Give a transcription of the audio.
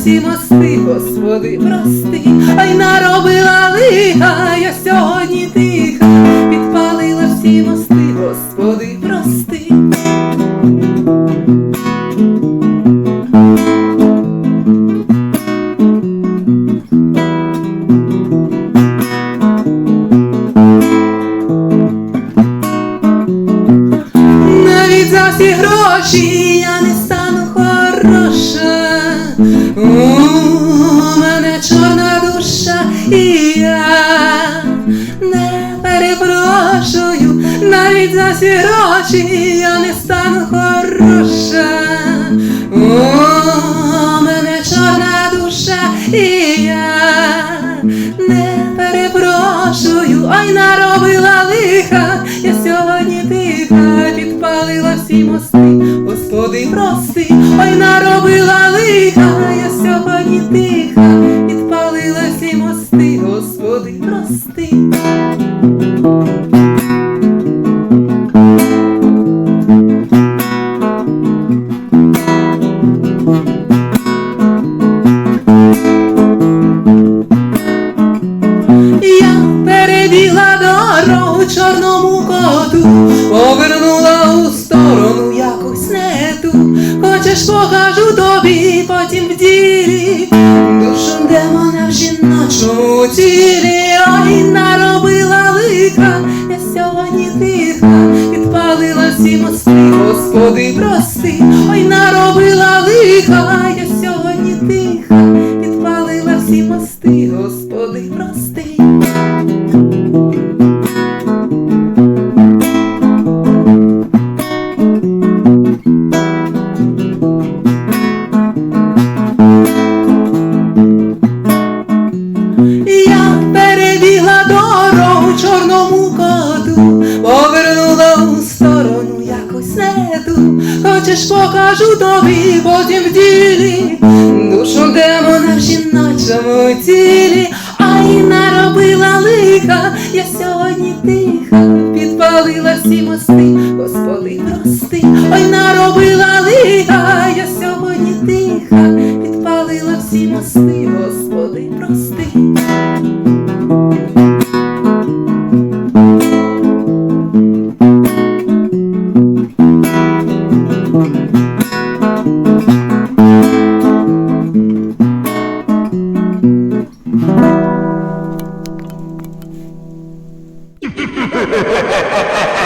всі мости, Господи, прости. Ой, наробила лиха, я сьогодні тиха, підпалила всі мости, Господи, прости. Навіть за всі гроші перепрошую. Навіть за всі гроші я не стану хороша. У мене чорна душа, і я не перепрошую. Ой, наробила лиха, я сьогодні тиха, підпалила всі мости, Господи, прости, ой, наробила лиха, я сьогодні тиха, підпалила всі мости, Господи, прости. Дорогу чорному коту, повернула у сторону якусь не ту. Хочеш покажу тобі, потім в ділі, душу демона в жіночому тілі, ой, наробила лиха, я сьогодні тиха, підпалила всі мости, Господи, прости, ой, наробила лиха, я сьогодні тиха, підпалила всі мости, Хочеш покажу тобі, потім в ділі, душу демона в жіночому тілі, ай наробила лиха, я сьогодні тиха, підпалила всі мости, Господи, прости, ой наробила лиха, я сьогодні тиха, підпалила всі мости, Господи, Ha ha ha ha ha!